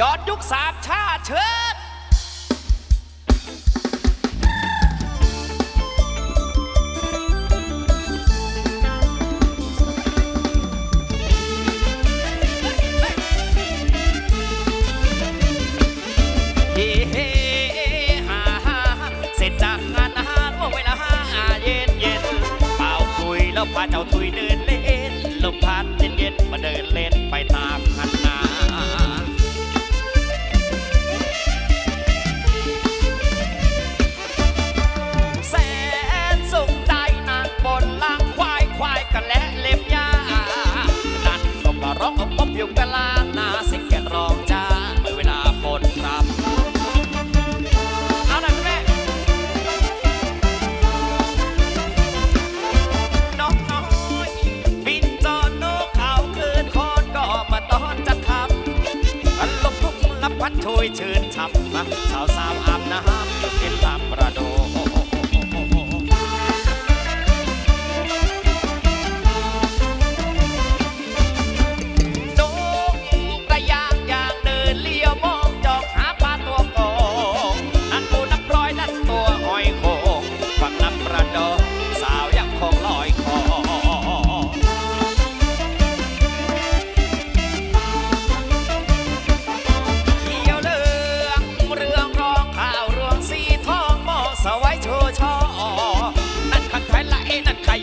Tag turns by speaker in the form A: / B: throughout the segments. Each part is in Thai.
A: ย้อนยุคสามชาติเชิญเฮ้เฮ้ฮ่าฮ่าเสร็จงานงานว่าไว้ละฮะเย็นเย็นเบาคุยแล้วพาเจ้าทุยเดินเล่นลมพัดเย็นเย็นมาเดินเล่นไปตาม ลับพัดช่วยชื่นช่ำมาชาวส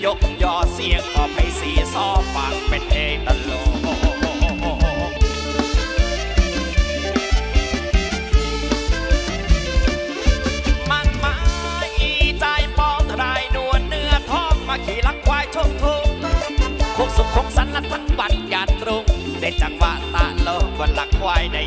A: ยกยอเสียงก็ไปสีซอฟังเป็นเพลงตลกมันไม้ใจปองทรายนวลเนื้อทองมาขี่หลังควายชมทุ่งคงสุขคงสันละทั้งวันยันรุ่งได้จังหวะตาโลกบนหลักควายใน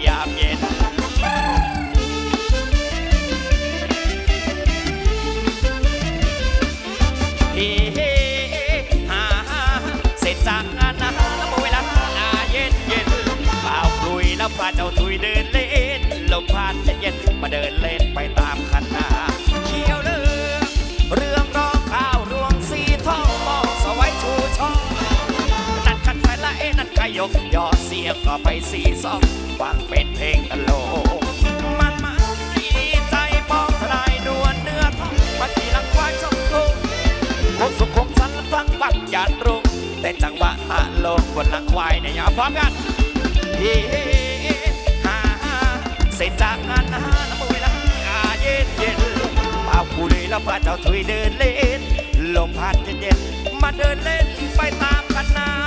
A: เดินเล่นไปตามคันนาเขียวเหลืองเรื่องร้องข้าวรวงสีทองมองสวัยชูช่องนั่นคันไทยละเอ้นั่นขยกยอเสียงก็ไปสีซองฟังเป็นเพลงตลกมันมาดีใจปองทลายนวลเนื้อทองมาขี่หลังควายชมทุ่งคงสุขคงสันทั้งวันยานรุ่งแต่จังหวะตะลงบนหลังควายในยาพร้อมกันเฮ้ฮ่าเสร็จากงานนะน้ำเวลา นเย็นเป่าคุยแล้วพาเจ้าถุยเดินเล่น ลมพัดเย็นเย็นมาเดินเล่นไปตามกันนา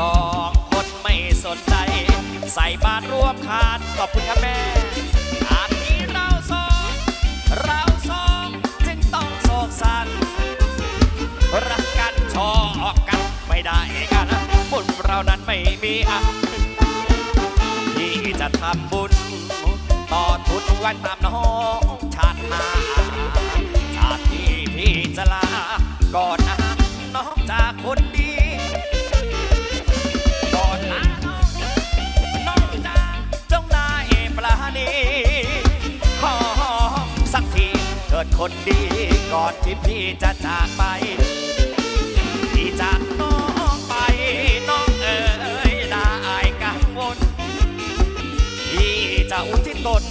A: สองคนไม่สนใจ ใส่บาตรร่วมคานขอบคุณครับแม่อาจมีเราสองเราสองจึงต้องโศกสันรักกันชอบกันไม่ได้กันบุญเรานั้นไม่มีอันที่จะทำบุญ ต่อทุนไว้ตามน้องชาติหน้าชาติที่พี่จะลาก่อนนะน้องจากคนดี คนดีก่อนที่พี่จะจากไปที่จากน้องไปน้องเอ๋ยได้กังวลที่จะอุทิศตน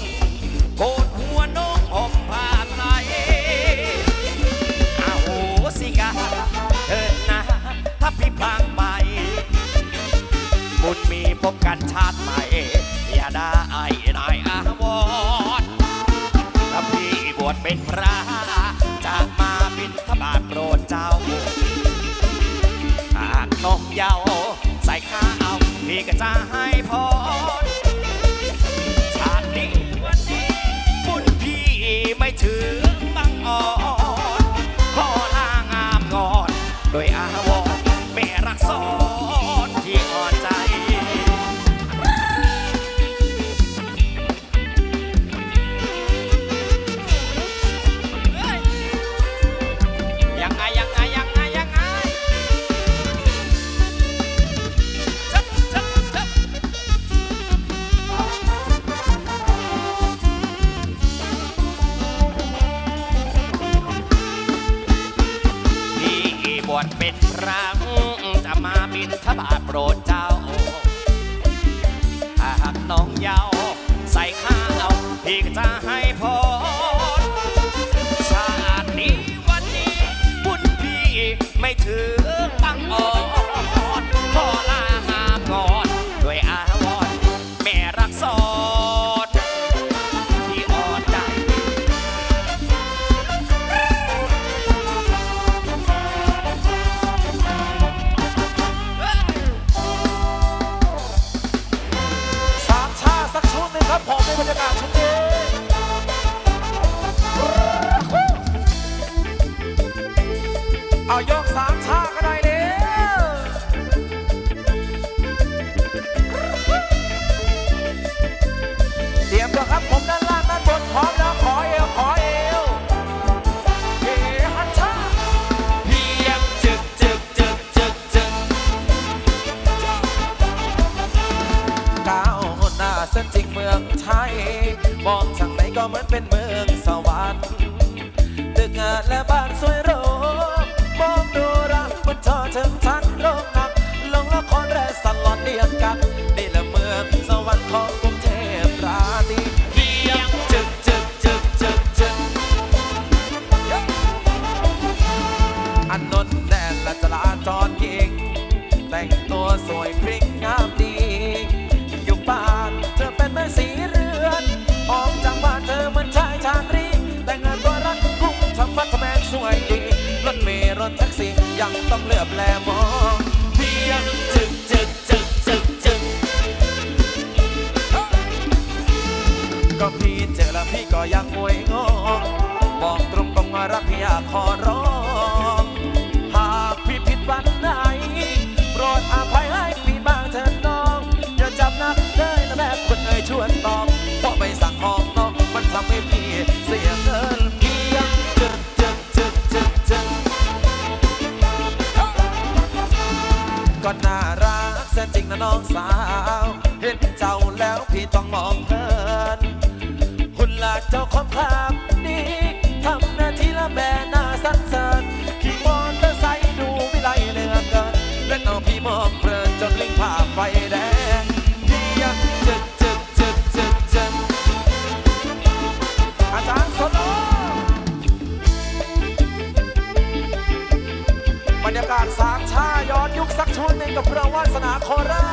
A: โกนหัวน้องห่มผ้าไตรอาโหสิกาเถิดนะ ถ้าพี่พลางไป บุญมีพบกันชาติมา ขอั้งจะมาบินทบาทโปรดเจ้าหากน้องเยาใส่ข้าวพี่ก็จะให้พอ จ
B: รหญิง แต่งตัวสวยพริ้งงามดี อยู่บ้านเธอเป็นแม่สีเรือน ออกจากบ้านเธอเหมือนชายชาตรี แต่งงานตัวรักกุ้งทำพัฒแมงสวยดี รถเมล์รถแท็กซี่ยังต้องเลือบแลมอง
A: เพียงจึกจึกจึกจึกจึก
B: ก็พี่เจอแล้วพี่ก็ยังงวยงง น้องสาว เห็นเจ้าแล้วพี่ต้องมองเพลินหุ่นหลากเจ้าคของภาพนี้ทำหน้าที่ละแม่หน้าสันเสริญขี่มอเตอร์ไซค์ดูวิไลเลือเกินและเอาพี่มองเพลิน กับเราวาสนาคอร่า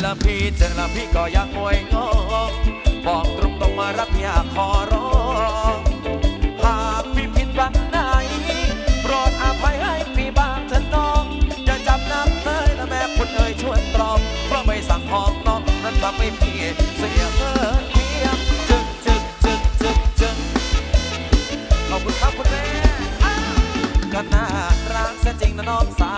B: ชละพี่เจอแล้วพี่ก็ยังมวยงงบอก and I'm sorry.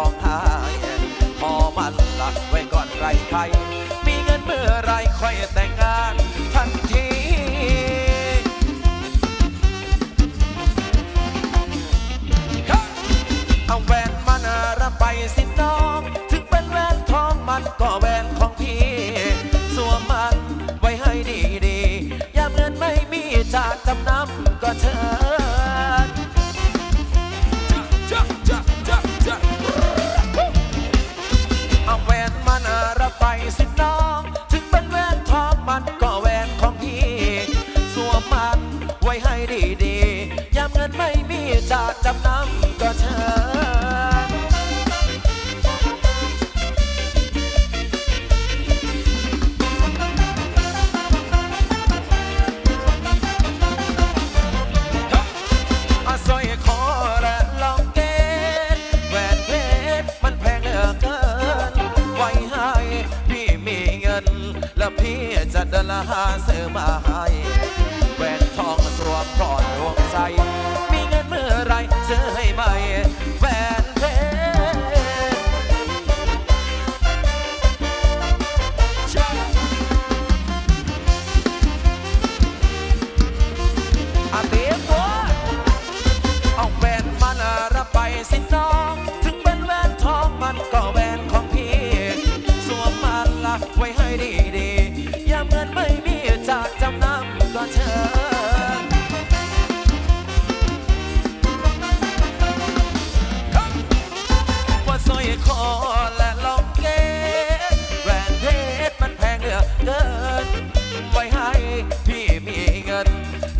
B: องไห้พอมันหลักไว้ก่อนไรใคร มีเงินเมื่อไรค่อยแต่งงานทันทีเอาแหวนมานาระไปสิน้อง ถึงเป็นแหวนทองมันก็แหวน หาเสือมาให้แหวนทองสวมกอดดวงใจ มีเงินเมื่อไรเสือให้ใหม่แหวนเพชรอาเตรียมวเอาแหวนมานะรับไปสิน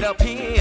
B: up here.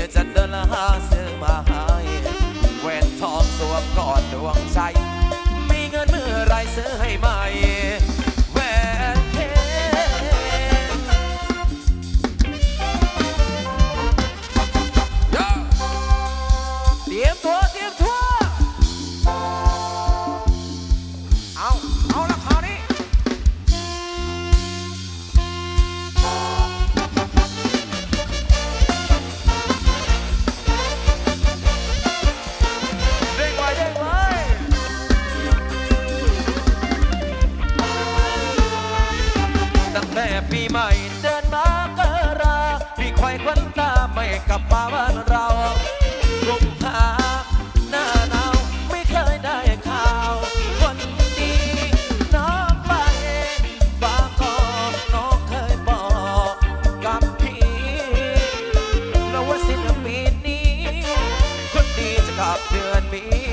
B: Yeah.